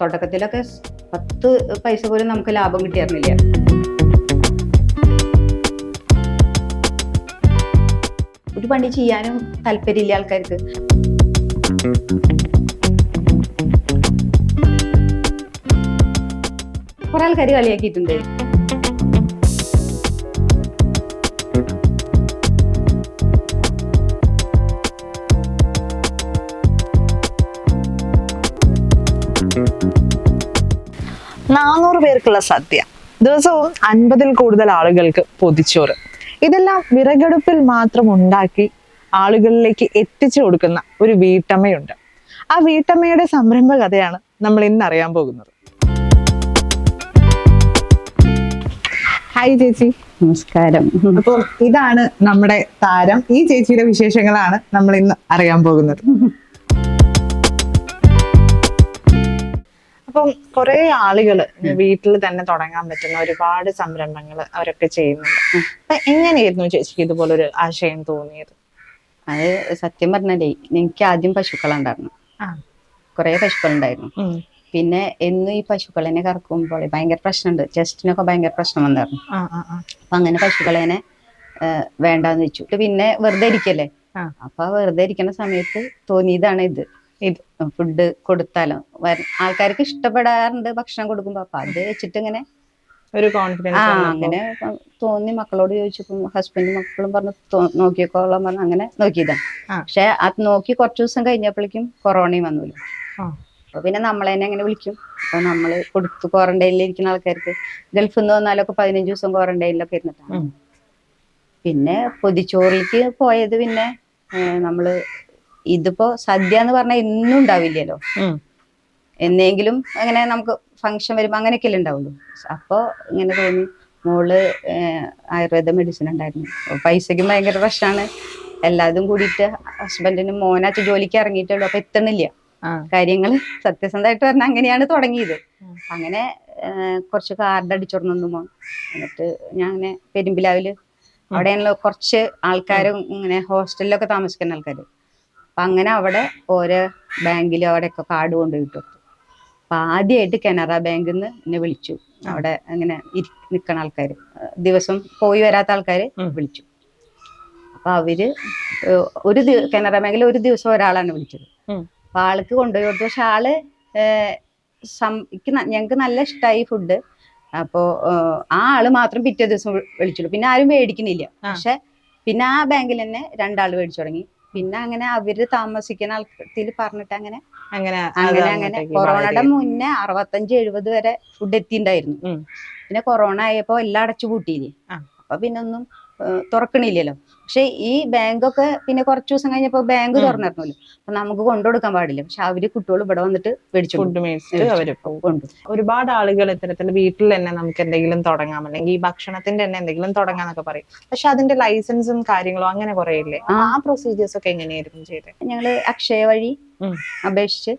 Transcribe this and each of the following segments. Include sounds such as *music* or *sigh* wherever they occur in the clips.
തുടക്കത്തിലൊക്കെ പത്ത് പൈസ പോലും നമുക്ക് ലാഭം കിട്ടിയിരുന്നില്ല ഒരു പണി ചെയ്യാനും താല്പര്യമില്ല ആൾക്കാർക്ക്. കുറെ ആൾക്കാർ കളിയാക്കിയിട്ടുണ്ട്. നാനൂറ് പേർക്കുള്ള സദ്യ. ദിവസവും അൻപതിൽ കൂടുതൽ ആളുകൾക്ക് പൊതിച്ചോറ്. ഇതെല്ലാം വിറകടുപ്പിൽ മാത്രം ഉണ്ടാക്കി ആളുകളിലേക്ക് എത്തിച്ചു കൊടുക്കുന്ന ഒരു വീട്ടമ്മയുണ്ട്. ആ വീട്ടമ്മയുടെ സംരംഭ കഥയാണ് നമ്മൾ ഇന്ന് അറിയാൻ പോകുന്നത്. ഹായ് ചേച്ചി. നമസ്കാരം. അപ്പം ഇതാണ് നമ്മുടെ താരം. ഈ ചേച്ചിയുടെ വിശേഷങ്ങളാണ് നമ്മൾ ഇന്ന് അറിയാൻ പോകുന്നത്. അപ്പം കുറെ ആളുകൾ വീട്ടിൽ തന്നെ തുടങ്ങാൻ പറ്റുന്ന ഒരുപാട് സംരംഭങ്ങൾ അവരൊക്കെ ചെയ്യുന്നുണ്ട്. അപ്പൊ എങ്ങനെയായിരുന്നു ചേച്ചിക്ക് ഇതുപോലൊരു ആശയം തോന്നിയത്? അത് സത്യം പറഞ്ഞാലേ എനിക്ക് ആദ്യം പശുക്കളുണ്ടായിരുന്നു. കുറെ പശുക്കളുണ്ടായിരുന്നു. ഉണ്ടായിരുന്നു പിന്നെ എന്നും ഈ പശുക്കളെന്നെ കറക്കുമ്പോൾ ഭയങ്കര പ്രശ്നമുണ്ട്. ചെസ്റ്റിനൊക്കെ ഭയങ്കര പ്രശ്നം വന്നായിരുന്നു. അപ്പൊ അങ്ങനെ പശുക്കളേനെ വേണ്ടെന്ന് വെച്ചു. പിന്നെ വെറുതെ ഇരിക്കല്ലേ. അപ്പൊ വെറുതെ ഇരിക്കുന്ന സമയത്ത് തോന്നിയതാണ് ഇത് ഇത് ഫുഡ് കൊടുത്താലോ. ആൾക്കാർക്ക് ഇഷ്ടപ്പെടാറുണ്ട് ഭക്ഷണം കൊടുക്കുമ്പോ. അപ്പൊ അത് വെച്ചിട്ട് ഇങ്ങനെ ഒരു ആ കോൺഫിഡൻസ് അങ്ങനെ തോന്നി. മക്കളോട് ചോദിച്ചപ്പോ ഹസ്ബൻഡും മക്കളും പറഞ്ഞു നോക്കിക്കോളാം പറഞ്ഞു അങ്ങനെ നോക്കിയതാണ് ആ. പക്ഷെ അത് നോക്കി കുറച്ചു ദിവസം കഴിഞ്ഞപ്പോഴേക്കും കൊറോണയും വന്നില്ല അപ്പൊ പിന്നെ നമ്മളെ തന്നെ അങ്ങനെ വിളിക്കും. അപ്പൊ നമ്മൾ കൊടുത്തു ക്വാറന്റൈനിൽ ഇരിക്കുന്ന ആൾക്കാർക്ക് ഗൾഫിൽ നിന്ന് വന്നാലൊക്കെ പതിനഞ്ച് ദിവസം ക്വാറന്റൈനിലൊക്കെ ഇരുന്നിട്ടാണ്. പിന്നെ പൊതിച്ചോറിലേക്ക് പോയത് പിന്നെ നമ്മൾ ഇതിപ്പോ സദ്യ എന്ന് പറഞ്ഞാൽ എന്നും ഉണ്ടാവില്ലല്ലോ എന്നെങ്കിലും അങ്ങനെ നമുക്ക് ഫംഗ്ഷൻ വരുമ്പോ അങ്ങനെയൊക്കെയല്ലേ ഉണ്ടാവുള്ളൂ. അപ്പൊ ഇങ്ങനെ തോന്നി മോൾ ആയുർവേദ മെഡിസിൻ ഉണ്ടായിരുന്നു. പൈസക്കും പൈസയ്ക്കും ഭയങ്കര പ്രശ്നമാണ് എല്ലാതും കൂടിയിട്ട് ഹസ്ബൻഡിന് മോനാച്ച് ജോലിക്ക് ഇറങ്ങിയിട്ടുള്ളൂ അപ്പൊ എത്തണില്ല കാര്യങ്ങൾ സത്യസന്ധമായിട്ട് പറഞ്ഞാൽ അങ്ങനെയാണ് തുടങ്ങിയത്. അങ്ങനെ കുറച്ച് കാർഡ് അടിച്ചോടുന്നു മോൻ. എന്നിട്ട് ഞാൻ അങ്ങനെ പെരുമ്പിലാവിൽ അവിടെയാണല്ലോ കുറച്ച് ആൾക്കാരും ഇങ്ങനെ ഹോസ്റ്റലിലൊക്കെ താമസിക്കുന്ന ആൾക്കാർ അപ്പൊ അങ്ങനെ അവിടെ ഓരോ ബാങ്കിലും അവിടെയൊക്കെ കാർഡ് കൊണ്ട് കിട്ടും അപ്പൊ ആദ്യമായിട്ട് കനറ ബാങ്കിൽ നിന്ന് എന്നെ വിളിച്ചു. അവിടെ അങ്ങനെ നിൽക്കണ ആൾക്കാര്. ദിവസം പോയി വരാത്ത ആൾക്കാർ വിളിച്ചു. അപ്പൊ അവർ ഒരു കനറ ബാങ്കിൽ ഒരു ദിവസം ഒരാളാണ് വിളിച്ചത്. അപ്പൊ ആൾക്ക് കൊണ്ടുപോയി കൊടുത്തു. പക്ഷെ ആൾ ഞങ്ങക്ക് നല്ല ഇഷ്ടമായി ഫുഡ്. അപ്പോ ആ ആൾ മാത്രം പിറ്റേ ദിവസം വിളിച്ചുള്ളൂ. പിന്നെ ആരും മേടിക്കുന്നില്ല. പക്ഷെ പിന്നെ ആ ബാങ്കിൽ തന്നെ രണ്ടാൾ മേടിച്ചു തുടങ്ങി. പിന്നെ അങ്ങനെ അവർ താമസിക്കുന്ന ആൾക്കാർ പറഞ്ഞിട്ട് അങ്ങനെ അങ്ങനെ അങ്ങനെ അങ്ങനെ കൊറോണയുടെ മുന്നേ അറുപത്തഞ്ച് എഴുപത് വരെ ഫുഡ് എത്തിണ്ടായിരുന്നു. പിന്നെ കൊറോണ ആയപ്പോ എല്ലാം അടച്ചു പൂട്ടിയില്ലേ. അപ്പൊ പിന്നെ ഒന്നും തുറക്കണില്ലല്ലോ. പക്ഷെ ഈ ബാങ്കൊക്കെ പിന്നെ കുറച്ചു ദിവസം കഴിഞ്ഞപ്പോ ബാങ്ക്. തുറന്നിരുന്നല്ലോ. അപ്പൊ നമുക്ക് കൊണ്ടുകൊടുക്കാൻ പാടില്ല. പക്ഷെ അവർ കുട്ടികൾ ഇവിടെ വന്നിട്ട് മേടിച്ചു ഒരുപാട് ആളുകൾ ഇത്തരത്തിൽ വീട്ടിൽ തന്നെ നമുക്ക് എന്തെങ്കിലും തുടങ്ങാം. അല്ലെങ്കിൽ ഈ ഭക്ഷണത്തിന്റെ തന്നെ എന്തെങ്കിലും തുടങ്ങാന്നൊക്കെ പറയും. പക്ഷെ അതിന്റെ ലൈസൻസും കാര്യങ്ങളും അങ്ങനെ കുറെ ഇല്ലേ ആ. ആ പ്രൊസീജിയേഴ്സ് ഒക്കെ എങ്ങനെയായിരുന്നു ചെയ്തത് ഞങ്ങൾ അക്ഷയ വഴി അപേക്ഷിച്ച്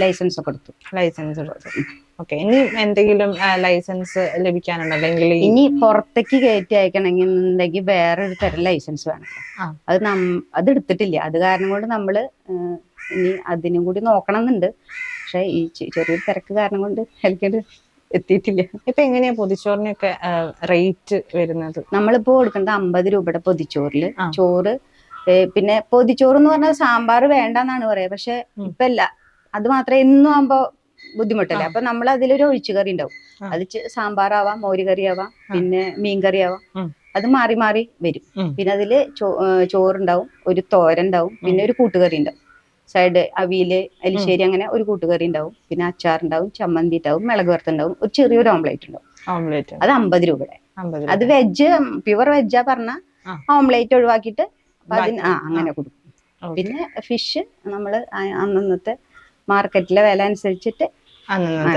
ലൈസൻസ് ഒക്കെ ലൈസൻസ് ലൈസൻസ് ഓക്കെ ഇനി എന്തെങ്കിലും ലൈസൻസ് ലഭിക്കാനുണ്ടോ? അല്ലെങ്കിൽ ഇനി പുറത്തേക്ക് കയറ്റി അയക്കണമെങ്കിൽ ഉണ്ടെങ്കിൽ വേറെ ഒരു തരം ലൈസൻസ് വേണം. അത് നം അത് എടുത്തിട്ടില്ല. അത് കാരണം കൊണ്ട് നമ്മൾ ഇനി അതിനും കൂടി നോക്കണം എന്നുണ്ട് പക്ഷെ ഈ ചെറിയൊരു തിരക്ക് കാരണം കൊണ്ട് എനിക്കത് എത്തിയിട്ടില്ല. ഇപ്പൊ എങ്ങനെയാ പൊതിച്ചോറിനൊക്കെ റേറ്റ് വരുന്നത്? നമ്മളിപ്പോ കൊടുക്കുന്നത് അമ്പത് രൂപയുടെ പൊതിച്ചോറിൽ. ചോറ് പിന്നെ പൊതിച്ചോറ് എന്ന് പറഞ്ഞാൽ സാമ്പാർ വേണ്ടെന്നാണ് പറയാ പക്ഷെ. ഇപ്പൊ അല്ല അത് മാത്രമേ എന്നും ആകുമ്പോ ബുദ്ധിമുട്ടല്ലേ. അപ്പൊ നമ്മൾ അതിലൊരു ഒഴിച്ചുകറി ഉണ്ടാവും. അത് സാമ്പാറാവാം മോരുകറി ആവാം പിന്നെ മീൻ കറി ആവാം അത് മാറി മാറി വരും. പിന്നെ അതിൽ ചോറുണ്ടാവും ഒരു തോരൻ ഉണ്ടാവും പിന്നെ ഒരു കൂട്ടുകറി ഉണ്ടാവും സൈഡ് അവിയിൽ അലിശ്ശേരി അങ്ങനെ ഒരു കൂട്ടുകറി ഉണ്ടാവും പിന്നെ അച്ചാർ ഉണ്ടാവും ചമ്മന്തി ഉണ്ടാവും മിളക് വറുത്തുണ്ടാവും ഒരു ചെറിയൊരു ഓംലേറ്റ് ഉണ്ടാവും. ഓംലെറ്റ്. അത് അമ്പത് രൂപയുടെ. അത് വെജ് പ്യുവർ വെജാ പറഞ്ഞ. ഓംലേറ്റ് ഒഴിവാക്കിയിട്ട് അതിന് ആ അങ്ങനെ കൊടുക്കും. പിന്നെ ഫിഷ് നമ്മൾ അന്നന്നത്തെ മാർക്കറ്റിലെ വില അനുസരിച്ചിട്ട്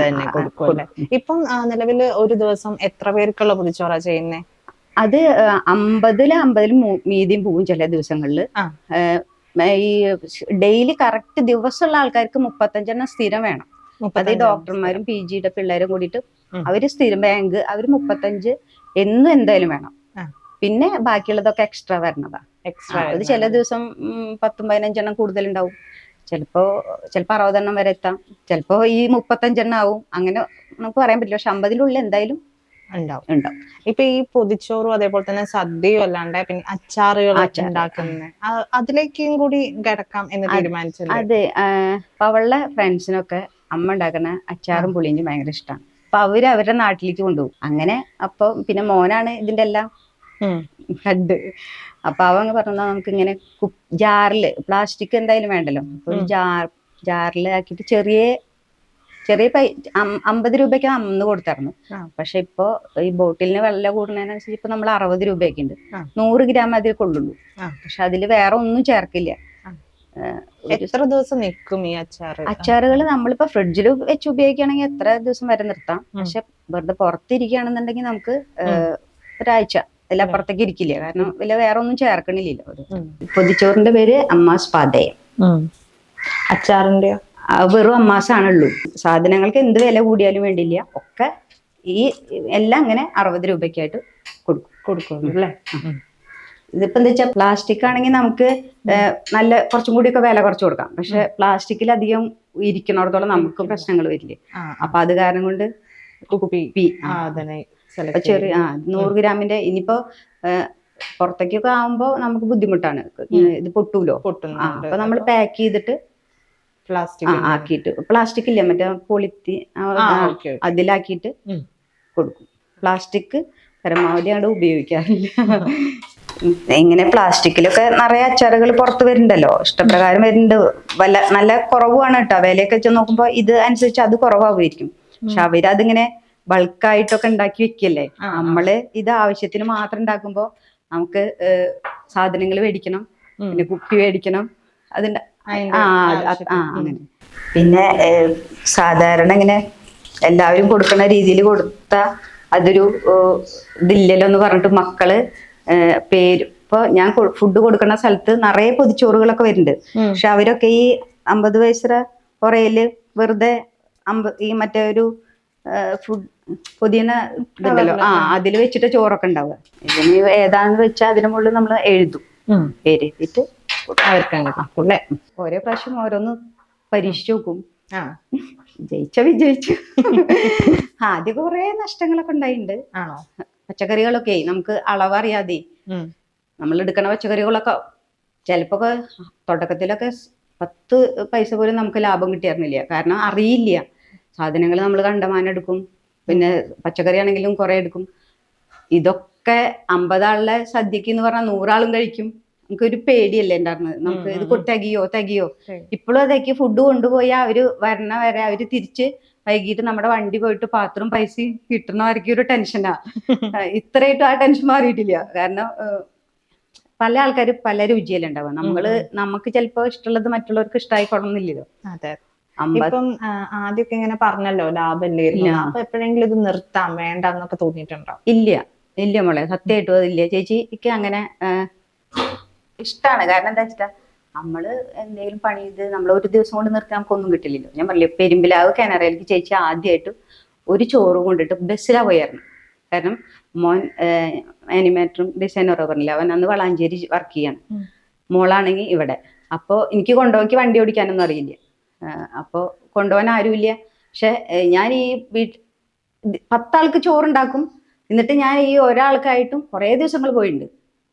തന്നെ കൊടുക്കും. ഇപ്പം നിലവിൽ ഒരു ദിവസം എത്ര പേർക്കുള്ള പുതിച്ചോറ ചെയ്യുന്നേ? അത് അമ്പതിൽ അമ്പതിലും മീതിയും പോവും ചില ദിവസങ്ങളിൽ ഈ ഡെയിലി കറക്റ്റ് ദിവസമുള്ള ആൾക്കാർക്ക് മുപ്പത്തഞ്ചെണ്ണം സ്ഥിരം വേണം. അത് ഡോക്ടർമാരും പി ജിയുടെ പിള്ളേരും കൂടിയിട്ട്. അവർ സ്ഥിരം ബാങ്ക് അവർ മുപ്പത്തഞ്ച് എന്നും എന്തായാലും വേണം. പിന്നെ ബാക്കിയുള്ളതൊക്കെ എക്സ്ട്രാ വരണതാ. എക്സ്ട്രാ അത് ചില ദിവസം പത്തും പതിനഞ്ചെണ്ണം കൂടുതലുണ്ടാവും. ചിലപ്പോ ചിലപ്പോ അറുപതെണ്ണം വരെ എത്താം. ചിലപ്പോ ഈ മുപ്പത്തഞ്ചെണ്ണം ആവും. അങ്ങനെ നമുക്ക് പറയാൻ പറ്റില്ല. പക്ഷെ അമ്പതിനുള്ളിൽ എന്തായാലും ഉണ്ടാവും. ഉണ്ടാവും. ഇപ്പൊ ഈ പൊതിച്ചോറും അതേപോലെ തന്നെ സദ്യയും അല്ലാണ്ട് പിന്നെ അച്ചാറുകൾ അതിലേക്കും കൂടി കിടക്കാം എന്ന് തീരുമാനിച്ചത് അതെ. അപ്പൊ അവളുടെ ഫ്രണ്ട്സിനൊക്കെ അമ്മ ഉണ്ടാക്കുന്ന അച്ചാറും പുളിയും ഭയങ്കര ഇഷ്ടമാണ് അപ്പൊ അവർ അവരുടെ നാട്ടിലേക്ക് കൊണ്ടുപോകും. അങ്ങനെ അപ്പൊ പിന്നെ മോനാണ് ഇതിന്റെ എല്ലാം ഹെഡ്. അപ്പൊ അവ പറഞ്ഞാൽ നമുക്ക് ഇങ്ങനെ ജാറിൽ പ്ലാസ്റ്റിക് എന്തായാലും വേണ്ടല്ലോ. അപ്പൊ ഒരു ജാർ ആക്കിട്ട് ചെറിയ ചെറിയ പൈ അമ്പത് രൂപയ്ക്ക് അന്ന് കൊടുത്തായിരുന്നു. ആ. പക്ഷെ ഇപ്പൊ ഈ ബോട്ടിലിന് വെള്ളം കൂടുന്നതിനനുസരിച്ച് ഇപ്പൊ നമ്മൾ അറുപത് രൂപയൊക്കെ ഉണ്ട്. നൂറ് ഗ്രാം അതിൽ കൊള്ളുള്ളൂ. പക്ഷെ അതിൽ വേറെ ഒന്നും ചേർക്കില്ല. എത്ര ദിവസം നിൽക്കും ഈ അച്ചാറ്? അച്ചാറുകൾ നമ്മളിപ്പോ ഫ്രിഡ്ജിൽ വെച്ച് ഉപയോഗിക്കുകയാണെങ്കിൽ എത്ര ദിവസം വരെ നിർത്താം. പക്ഷെ വെറുതെ പുറത്തിരിക്കുകയാണെന്നുണ്ടെങ്കിൽ നമുക്ക് ഒരാഴ്ച അതിൽ അപ്പുറത്തേക്ക് ഇരിക്കില്ല? കാരണം വില വേറെ ഒന്നും ചേർക്കണില്ലല്ലോ അത്. പൊതിച്ചോറിന്റെ പേര് അമ്മാസ് പാതയം അച്ചാറിന്റെ അച്ചാറിന്റെയോ? വെറും അമ്മാസാണുള്ളൂ. സാധനങ്ങൾക്ക് എന്ത് വില കൂടിയാലും വേണ്ടില്ല. ഒക്കെ ഈ എല്ലാം അങ്ങനെ അറുപത് രൂപയ്ക്കായിട്ട് കൊടുക്കും അല്ലേ? ഇതിപ്പോ എന്താ വെച്ചാൽ പ്ലാസ്റ്റിക് ആണെങ്കിൽ നമുക്ക് നല്ല കുറച്ചും കൂടി ഒക്കെ വില കുറച്ച് കൊടുക്കാം. പക്ഷെ പ്ലാസ്റ്റിക്കിൽ അധികം ഇരിക്കണോടത്തോളം നമുക്ക് പ്രശ്നങ്ങൾ വരില്ലേ? അപ്പൊ അത് കാരണം കൊണ്ട് കുപ്പി. അപ്പൊ ചെറിയ ആ നൂറ് ഗ്രാമിന്റെ ഇനിയിപ്പോ പുറത്തേക്കൊക്കെ ആവുമ്പോ നമുക്ക് ബുദ്ധിമുട്ടാണ്. ഇത് പൊട്ടൂലോ? ആ അപ്പൊ നമ്മൾ പാക്ക് ചെയ്തിട്ട് പ്ലാസ്റ്റിക് ആക്കിയിട്ട്. പ്ലാസ്റ്റിക് ഇല്ല? മറ്റേ പൊളിത്തി. അതിലാക്കിയിട്ട് കൊടുക്കും. പ്ലാസ്റ്റിക് പരമാവധി അങ്ങോട്ട് ഉപയോഗിക്കാറില്ല. എങ്ങനെ പ്ലാസ്റ്റിക്കിലൊക്കെ നിറയെ അച്ചാറുകൾ പുറത്ത് വരുന്നുണ്ടല്ലോ. ഇഷ്ടപ്രകാരം വരുന്നുണ്ട്. വല്ല നല്ല കുറവാണ് കേട്ടോ. വിലയൊക്കെ വെച്ച് നോക്കുമ്പോ ഇത് അനുസരിച്ച് അത് കുറവാകുമായിരിക്കും. പക്ഷെ അവരതിങ്ങനെ ബൾക്കായിട്ടൊക്കെ ഉണ്ടാക്കി വെക്കല്ലേ. നമ്മൾ ഇത് ആവശ്യത്തിന് മാത്രം ഉണ്ടാക്കുമ്പോ നമുക്ക് സാധനങ്ങൾ മേടിക്കണം പിന്നെ കുപ്പി മേടിക്കണം അതിന്റെ അങ്ങനെ. പിന്നെ സാധാരണ ഇങ്ങനെ എല്ലാവരും കൊടുക്കുന്ന രീതിയിൽ കൊടുത്ത അതൊരു ഇതില്ലല്ലോ എന്ന് പറഞ്ഞിട്ട് മക്കൾ പേര് ഇപ്പൊ ഞാൻ ഫുഡ് കൊടുക്കുന്ന സ്ഥലത്ത് നിറയെ പൊതിച്ചോറുകളൊക്കെ വരുന്നുണ്ട്. പക്ഷെ അവരൊക്കെ ഈ അമ്പത് വയസ്സര പുറയിൽ വെറുതെ അമ്പ ഈ മറ്റേ ഒരു ഫുഡ് പുതിയന ഇതുണ്ടല്ലോ. ആ അതിൽ വെച്ചിട്ട് ചോറൊക്കെ ഉണ്ടാവുക. ഇതിന് ഏതാന്ന് വെച്ചാൽ അതിന് മുകളിൽ നമ്മൾ എഴുതും. എഴുതിയിട്ട് അവർക്ക് അങ്ങ് കൊടുക്കും. അല്ലേ? ഓരോ പ്രാവശ്യം ഓരോന്ന് പരീക്ഷിച്ചു നോക്കും. ജയിച്ച വിജയിച്ചു? ആദ്യം കുറെ നഷ്ടങ്ങളൊക്കെ ഉണ്ടായിട്ടുണ്ട് പച്ചക്കറികളൊക്കെ നമുക്ക് അളവറിയാതെ. നമ്മൾ എടുക്കണ പച്ചക്കറികളൊക്കെ ചിലപ്പോ തുടക്കത്തിലൊക്കെ പത്ത് പൈസ പോലും നമുക്ക് ലാഭം കിട്ടിയിരുന്നില്ല കാരണം അറിയില്ല. സാധനങ്ങൾ നമ്മൾ കണ്ടമാനം എടുക്കും. പിന്നെ പച്ചക്കറി ആണെങ്കിലും കുറെ എടുക്കും. ഇതൊക്കെ അമ്പതാളിലെ സദ്യക്ക് എന്ന് പറഞ്ഞാൽ നൂറാളും കഴിക്കും. നമുക്കൊരു പേടിയല്ലേ ഉണ്ടായിരുന്നത്? നമുക്ക് ഇത് കൊട്ടകിയോ തികയോ. ഇപ്പോഴും അതൊക്കെ ഫുഡ് കൊണ്ടുപോയി അവർ വരണ വരെ അവർ തിരിച്ച് വൈകിട്ട് നമ്മുടെ വണ്ടി പോയിട്ട് പാത്രം പൈസയും കിട്ടുന്നവർക്ക് ഒരു ടെൻഷനാ *laughs* ഇത്രയായിട്ടും ആ ടെൻഷൻ മാറിയിട്ടില്ല. കാരണം പല ആൾക്കാർ പല രുചിയല്ലേ ഉണ്ടാവുക. നമ്മൾ നമുക്ക് ചിലപ്പോ ഇഷ്ടമുള്ളത് മറ്റുള്ളവർക്ക് അമ്പത് ഇപ്പം ആദ്യമൊക്കെ ഇങ്ങനെ പറഞ്ഞല്ലോ ലാഭമില്ലായിരുന്നു. ഇല്ല. അപ്പൊ എപ്പോഴെങ്കിലും ഇത് നിർത്താം വേണ്ട എന്നൊക്കെ തോന്നിയിട്ടുണ്ടോ? ഇല്ല. ഇല്ല മോളെ. സത്യമായിട്ടും അതില്ല. ചേച്ചിക്ക് അങ്ങനെ ഇഷ്ടമാണ് കാരണം എന്താ വെച്ചാ നമ്മൾ എന്തെങ്കിലും പണി ചെയ്ത് നമ്മൾ ഒരു ദിവസം കൊണ്ട് നിർത്താൻ നമുക്കൊന്നും കിട്ടില്ലല്ലോ. ഞാൻ പറഞ്ഞില്ലേ പെരുമ്പിലാവ് കിണറയിലേക്ക് ചേച്ചി ആദ്യമായിട്ട് ഒരു ചോറ് കൊണ്ടിട്ട് ബസ്സിലാ പോയായിരുന്നു കാരണം മോൻ ആനിമേറ്ററും ഡിസൈനറോ പറഞ്ഞില്ല അവൻ അന്ന് വളാഞ്ചേരി വർക്ക് ചെയ്യാണ്. മോളാണെങ്കിൽ ഇവിടെ. അപ്പോൾ എനിക്ക് കൊണ്ടുപോയി വണ്ടി ഓടിക്കാനൊന്നും അറിയില്ല. അപ്പോൾ കൊണ്ടുപോകാൻ ആരുമില്ല. പക്ഷെ ഞാൻ ഈ വീട്ടിൽ പത്താൾക്ക് ചോറുണ്ടാക്കും. എന്നിട്ട് ഞാൻ ഈ ഒരാൾക്കായിട്ടും കുറേ ദിവസങ്ങൾ പോയിട്ടുണ്ട്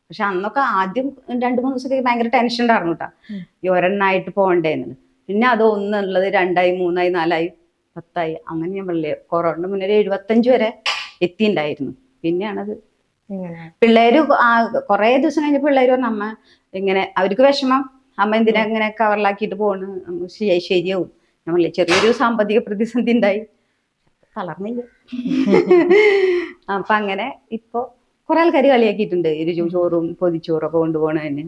പക്ഷെ അന്നൊക്കെ ആദ്യം രണ്ട് മൂന്ന് ദിവസത്തേക്ക് ഭയങ്കര ടെൻഷൻ ഉണ്ടായിരുന്നു കേട്ടോ. ഈ ഒരെണ്ണായിട്ട് പോകണ്ടേ എന്നുള്ളത് പിന്നെ അത് ഒന്നുള്ളത് രണ്ടായി മൂന്നായി നാലായി പത്തായി. അങ്ങനെ ഞാൻ പറഞ്ഞില്ലേ കൊറോണ മുന്നേ ഒരു എഴുപത്തഞ്ച് വരെ എത്തിണ്ടായിരുന്നു പിന്നെയാണത്. പിള്ളേര് ആ കുറേ ദിവസം കഴിഞ്ഞ പിള്ളേര് പറഞ്ഞു അമ്മ ഇങ്ങനെ അവർക്ക് വിഷമം. അമ്മ എന്തിനാ ഇങ്ങനെ കവറിലാക്കിയിട്ട് പോണ്? ശരിയാവും. നമ്മളെ ചെറിയൊരു സാമ്പത്തിക പ്രതിസന്ധി ഉണ്ടായി തളർന്നില്ല. *laughs* അപ്പൊ അങ്ങനെ ഇപ്പൊ കുറെ ആൾക്കാർ കളിയാക്കിയിട്ടുണ്ട്. ഒരു ചോറും പൊതിച്ചോറൊക്കെ കൊണ്ടുപോകണതിന് തന്നെ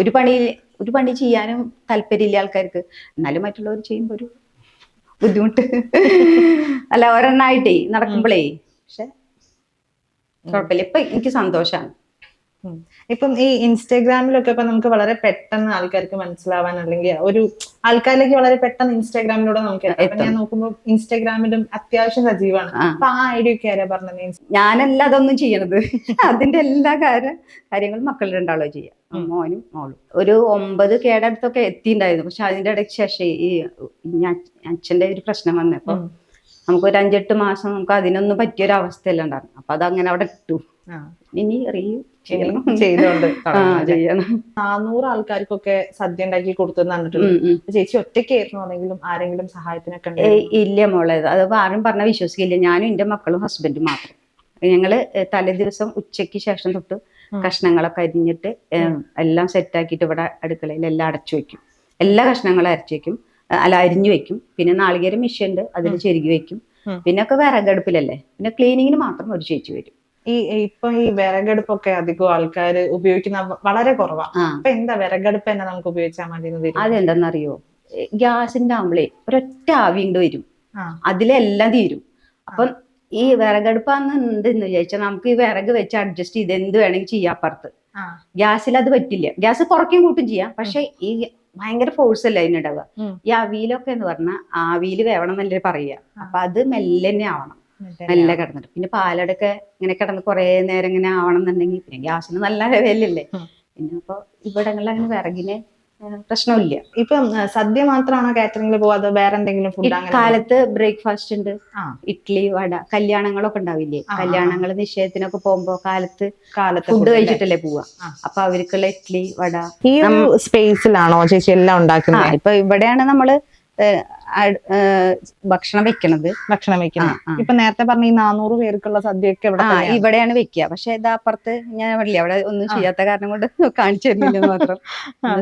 ഒരു പണി ഒരു പണി ചെയ്യാനും താല്പര്യമില്ല ആൾക്കാർക്ക്. എന്നാലും മറ്റുള്ളവർ ചെയ്യുമ്പോ ഒരു ബുദ്ധിമുട്ട്. അല്ല ഒരെണ്ണായിട്ടേ നടക്കുമ്പോഴേ പക്ഷെ കുഴപ്പമില്ല ഇപ്പൊ എനിക്ക് സന്തോഷാണ്. ഇപ്പം ഈ ഇൻസ്റ്റാഗ്രാമിലൊക്കെ ഇപ്പൊ നമുക്ക് വളരെ പെട്ടെന്ന് ആൾക്കാർക്ക് മനസ്സിലാവാൻ അല്ലെങ്കിൽ ഒരു ആൾക്കാരിലേക്ക് വളരെ പെട്ടെന്ന് ഇൻസ്റ്റാഗ്രാമിലൂടെ നമുക്ക് ഞാൻ നോക്കുമ്പോൾ ഇൻസ്റ്റാഗ്രാമിലും അത്യാവശ്യം സജീവമാണ്. അപ്പൊ ആ ഐഡിയ ഒക്കെ ആരാ പറഞ്ഞത്? ഞാനല്ല അതൊന്നും ചെയ്യണത്. അതിന്റെ എല്ലാ കാര്യ കാര്യങ്ങളും മക്കൾ രണ്ടാളോ ചെയ്യാം. ഉം. മോനും മോളും. ഒരു ഒമ്പത് കേടടുത്തൊക്കെ എത്തിണ്ടായിരുന്നു. പക്ഷെ അതിന്റെ ഇടയ്ക്ക് ശേഷം ഈ അച്ഛന്റെ ഒരു പ്രശ്നം വന്നപ്പോ നമുക്ക് ഒരു അഞ്ചെട്ട് മാസം നമുക്ക് അതിനൊന്നും പറ്റിയൊരു അവസ്ഥയല്ല ഉണ്ടായിരുന്നു അപ്പൊ അതങ്ങനെ അവിടെ ഇട്ടു. ഇനി ചെയ്യണം. ചെയ്തോണ്ട് നാനൂറ് ആൾക്കാർക്കൊക്കെ സദ്യ ഉണ്ടാക്കി കൊടുത്തെന്ന് പറഞ്ഞിട്ടുണ്ട്. ഉം, ഉം. ചേച്ചി ഒറ്റയ്ക്കായിരുന്നു ആണെങ്കിലും ആരെങ്കിലും സഹായത്തിനൊക്കെ ഇല്ല മോളെ അത് ആരും പറഞ്ഞാൽ വിശ്വസിക്കില്ല. ഞാനും എന്റെ മക്കളും ഹസ്ബൻഡും മാത്രം. ഞങ്ങൾ തലേദിവസം തലേ ദിവസം ഉച്ചയ്ക്ക് ശേഷം തൊട്ട്. കഷ്ണങ്ങളൊക്കെ അരിഞ്ഞിട്ട് എല്ലാം സെറ്റാക്കിയിട്ട് ഇവിടെ അടുക്കളയിൽ എല്ലാം അടച്ചു വെക്കും. എല്ലാ കഷ്ണങ്ങളും അരച്ചു വെക്കും. അല്ല അരിഞ്ഞു വെക്കും. പിന്നെ നാളികേരം മിഷ്യണ്ട് അതിൽ ചെരുകി വെക്കും. പിന്നെ ഒക്കെ വിറകടുപ്പിലല്ലേ? പിന്നെ ക്ലീനിങ്ങിന് മാത്രം ഒരു ചേച്ചി വരും. ഈ ഇപ്പൊ ഈ വിറകടുപ്പൊക്കെ അധികം ആൾക്കാർ ഉപയോഗിക്കുന്ന വളരെ കുറവാ. ആ. അപ്പൊ എന്താ വിറകടുപ്പ് തന്നെ നമുക്ക് ഉപയോഗിച്ചാൽ മതി? അതെന്താണെന്നറിയോ ഗ്യാസിന്റെ ആവുമ്പളേ ഒരൊറ്റ ആവി ഇങ്ങട് വരും. അതിലെല്ലാം തീരും. അപ്പം ഈ വിറകടുപ്പാന്ന് എന്തെന്ന് വിചാരിച്ചാൽ നമുക്ക് ഈ വിറക് വെച്ച് അഡ്ജസ്റ്റ് ചെയ്ത് എന്ത് വേണമെങ്കിൽ ചെയ്യാം അപ്പുറത്ത്. ഗ്യാസിൽ അത് പറ്റില്ല. ഗ്യാസ് കുറയ്ക്കും കൂട്ടും ചെയ്യാം. പക്ഷെ ഈ ഭയങ്കര ഫോഴ്സ് അല്ല അതിനുണ്ടാവുക ഈ അവിയിലൊക്കെ എന്ന് പറഞ്ഞാൽ ആവിയിൽ വേവണം എന്നല്ലേ പറയുക. അപ്പൊ അത് മെല്ലെ തന്നെ ആവണം. മെല്ലെ കിടന്നിട്ട് പിന്നെ പാലടൊക്കെ ഇങ്ങനെ കിടന്ന് കുറേ നേരം ഇങ്ങനെ ആവണം എന്നുണ്ടെങ്കിൽ പിന്നെ ഗ്യാസിന് നല്ല വിലയല്ലേ. പിന്നെ ഇപ്പൊ ഇവിടങ്ങളിൽ അങ്ങനെ വിറകിന് പ്രശ്നമില്ല ഇപ്പം സദ്യ മാത്രമാണോ കാറ്ററിംഗിൽ പോവാതെ വേറെ എന്തെങ്കിലും ഫുഡ് കാലത്ത് ബ്രേക്ക്ഫാസ്റ്റ് ഉണ്ട്. ഇഡ്ഡലി വട കല്യാണങ്ങളൊക്കെ ഉണ്ടാവില്ലേ. കല്യാണങ്ങൾ നിശ്ചയത്തിനൊക്കെ പോകുമ്പോ കാലത്ത് കാലത്ത് ഫുഡ്? കഴിച്ചിട്ടല്ലേ പോവാ. അപ്പൊ അവർക്കുള്ള ഇഡ്ഡലി വട ഈ സ്പേസിലാണോ ചേച്ചി എല്ലാം ഉണ്ടാക്കുന്നത് ഇപ്പൊ ഇവിടെയാണ് നമ്മൾ ഭക്ഷണം വെക്കണത്. ഭക്ഷണം വെക്കണം. ഇപ്പൊ നേരത്തെ പറഞ്ഞ ഈ നാനൂറ് പേർക്കുള്ള സദ്യയൊക്കെ ഇവിടെ ഇവിടെയാണ് വെക്കുക പക്ഷെ ഇത് അപ്പുറത്ത് ഞാൻ പറഞ്ഞില്ലേ അവിടെ ഒന്നും ചെയ്യാത്ത കാരണം കൊണ്ട് *laughs* കാണിച്ചു തരുന്നില്ല മാത്രം.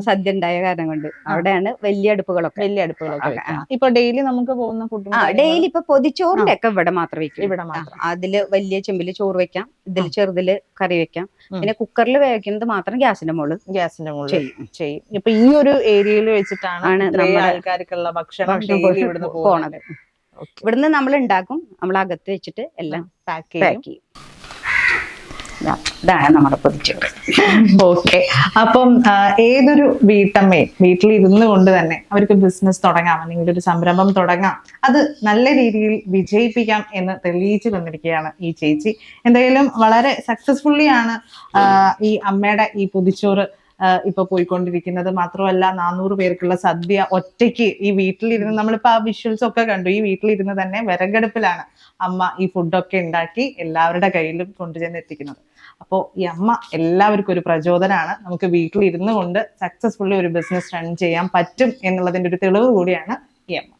സദ്യ ഉണ്ടായ കാരണം കൊണ്ട്. അവിടെയാണ് വലിയ അടുപ്പുകളൊക്കെ. വലിയ അടുപ്പുകളൊക്കെ. ഇപ്പൊ ഡെയിലി നമുക്ക് പോകുന്ന ഫുഡ് ഡെയിലി ഇപ്പൊ പൊതിച്ചോറിന്റെ ഒക്കെ ഇവിടെ മാത്രം വെക്കും. ഇവിടെ മാത്രം. അതിൽ വലിയ ചെമ്പിൽ ചോറ് വെക്കാം. ഇതിൽ ചെറുതിൽ കറി വെക്കാം. പിന്നെ കുക്കറിൽ വേവിക്കുന്നത് മാത്രം ഗ്യാസിന്റെ മുകളിൽ ഗ്യാസിന്റെ മുകളിൽ ചെയ്യും. ചെയ്യും. ഇപ്പൊ ഈ ഒരു ഏരിയയിൽ വെച്ചിട്ടാണ് ആൾക്കാർക്കുള്ള ഭക്ഷണം daily ഇവിടുന്ന് പോണത്. ഇവിടുന്ന് നമ്മൾ ഉണ്ടാക്കും നമ്മൾ അകത്ത് വെച്ചിട്ട് എല്ലാം പാക്ക് ചെയ്യും. ഇതാണ് നമ്മുടെ പൊതിച്ചോറ്. ഓക്കെ. അപ്പം ഏതൊരു വീട്ടമ്മയും വീട്ടിലിരുന്ന് കൊണ്ട് തന്നെ അവർക്ക് ബിസിനസ് തുടങ്ങാം. അല്ലെങ്കിൽ ഒരു സംരംഭം തുടങ്ങാം. അത് നല്ല രീതിയിൽ വിജയിപ്പിക്കാം എന്ന് തെളിയിച്ചു തന്നിരിക്കുകയാണ് ഈ ചേച്ചി. എന്തായാലും വളരെ സക്സസ്ഫുള്ളി ആണ് ഈ അമ്മയുടെ ഈ പൊതിച്ചോറ് ഇപ്പൊ പോയിക്കൊണ്ടിരിക്കുന്നത്. മാത്രമല്ല നാനൂറ് പേർക്കുള്ള സദ്യ ഒറ്റയ്ക്ക് ഈ വീട്ടിലിരുന്ന് നമ്മളിപ്പോ ആ വിഷ്വൽസ് ഒക്കെ കണ്ടു. ഈ വീട്ടിലിരുന്ന് തന്നെ വിറകടുപ്പിലാണ് അമ്മ ഈ ഫുഡൊക്കെ ഉണ്ടാക്കി എല്ലാവരുടെ കയ്യിലും കൊണ്ടുചെന്ന് എത്തിക്കുന്നത് അപ്പോൾ ഈ അമ്മ എല്ലാവർക്കും ഒരു പ്രചോദനമാണ് നമുക്ക് വീട്ടിലിരുന്ന് കൊണ്ട് സക്സസ്ഫുള്ളി ഒരു ബിസിനസ് റൺ ചെയ്യാൻ പറ്റും എന്നുള്ളതിന്റെ ഒരു തെളിവ് കൂടിയാണ് ഈ അമ്മ.